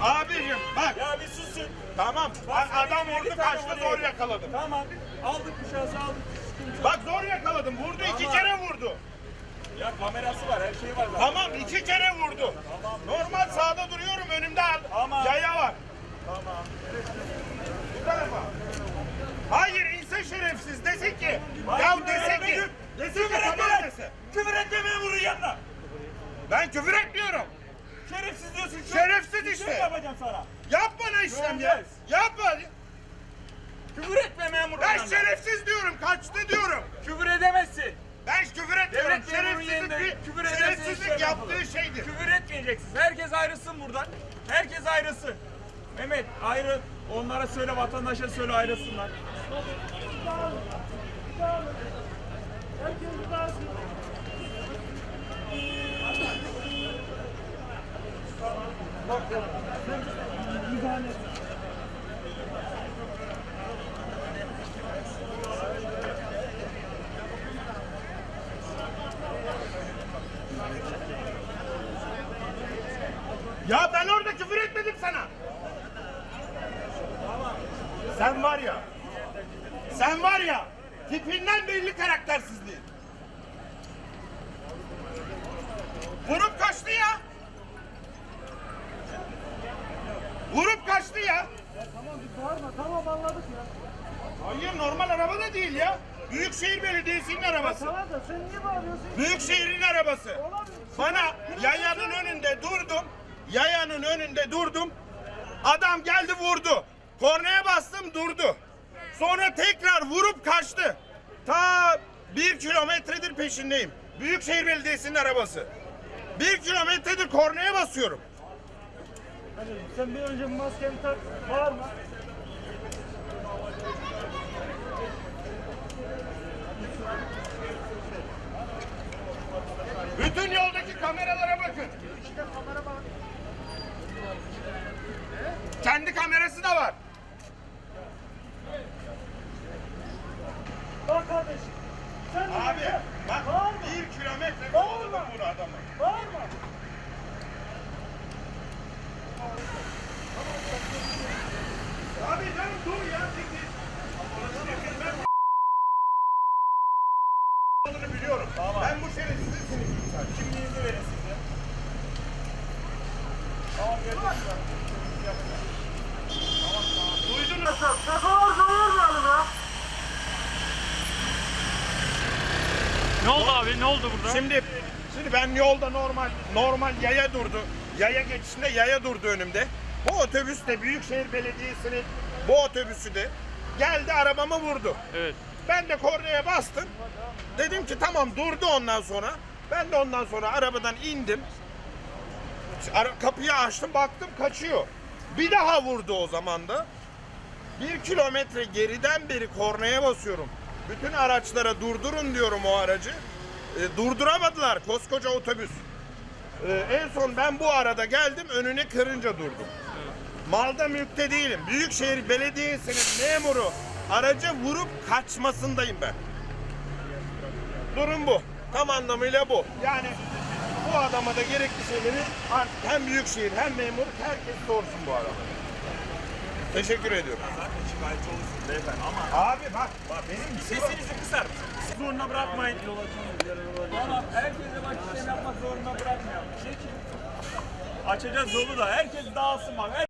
Abicim bak Ya bir susun. tamam Bak, adam vurdu kaçtı zor yakaladım. Tamam. Aldık bu şansı aldık. Bak zor yakaladım vurdu iki Tamam. kere vurdu. Ya kamerası var her şeyi var zaten. Tamam iki kere vurdu. Normal sağda duruyorum önümde Tamam. yaya var. Tamam. Bu tarafa. Hayır inse şerefsiz desin ki Bak, ya dese ki Küfür ki tamam dese. Küfür etme memurun yanına. Ben küfür etmiyorum. Şerefsiz diyorsun. şu- Şerefsiz Bir işte. Şey yapacağım sana. Yap bana işlem ya. Göreceğiz. Yapma. Küfür etme memurun Ben yanına. şerefsiz diyorum kaçtı diyorum. Küfür edemezsin. Ben küfür etmiyorum. Devlet Şerefsizlik yerinde bir küfür şerefsizlik yaptığı yapılır. şeydir. Küfür etmeyeceksiniz. Herkes ayrılsın buradan. Herkes ayrılsın. Mehmet ayrı. Onlara söyle vatandaşa söyle ayrılsınlar. Ya ben orada küfür etmedim sana. Sen var ya. Sen var ya. Tipinden belli karaktersizliğin. Vurup kaçtı ya. Vurup kaçtı ya. Tamam bir bağırma tamam anladık ya. Hayır normal araba da değil ya. Büyükşehir Belediyesi'nin arabası. Tamam da sen niye bağırıyorsun? Büyükşehir'in arabası. Olabilir. Bana yayanın önünde durdum. Yayanın önünde durdum. Adam geldi vurdu. Kornaya bastım durdu. Sonra tekrar vurup kaçtı. Ta bir kilometredir peşindeyim. Büyükşehir Belediyesi'nin arabası. Bir kilometredir kornaya basıyorum. Sen bir önce maskeni tak bağırma. Bütün yoldaki kameralara bakın. Kendi kamerası da var. Bak kardeşim. Sen Abi bak bir kilometre kovaladım bunu adamı. Bağırma. Abi canım dur ya çekil. Bunu biliyorum. Ben bu şerefsizin seni Kimliğinizi verin size. Tamam gelin. Duydun mu? Ne kadar bağırmayalım ya. Ne oldu abi? Ne oldu burada? Şimdi şimdi ben yolda normal normal yaya durdu. Yaya geçişinde yaya durdu önümde. Bu otobüs de Büyükşehir Belediyesi'nin bu otobüsü de geldi arabamı vurdu. Evet. Ben de kornaya bastım. Dedim ki tamam durdu ondan sonra. Ben de ondan sonra arabadan indim. Kapıyı açtım baktım kaçıyor. Bir daha vurdu o zaman da. Bir kilometre geriden beri kornaya basıyorum. Bütün araçlara durdurun diyorum o aracı. E, durduramadılar koskoca otobüs. E, en son ben bu arada geldim önüne kırınca durdum. Malda mülkte değilim. Büyükşehir Belediyesi'nin memuru aracı vurup kaçmasındayım ben. Durum bu. Tam anlamıyla bu. Yani bu adama da gerekli şeyleri artık hem Büyükşehir hem memur herkes sorsun bu adama. Teşekkür ediyorum. Zaten şikayetçi olursun beyefendi ama Abi bak, bak benim sesinizi kısar. Zoruna bırakmayın. Tamam herkese bak işlem yapmak zorunda bırakmayalım. Geçin. Açacağız yolu da herkes dağılsın bak.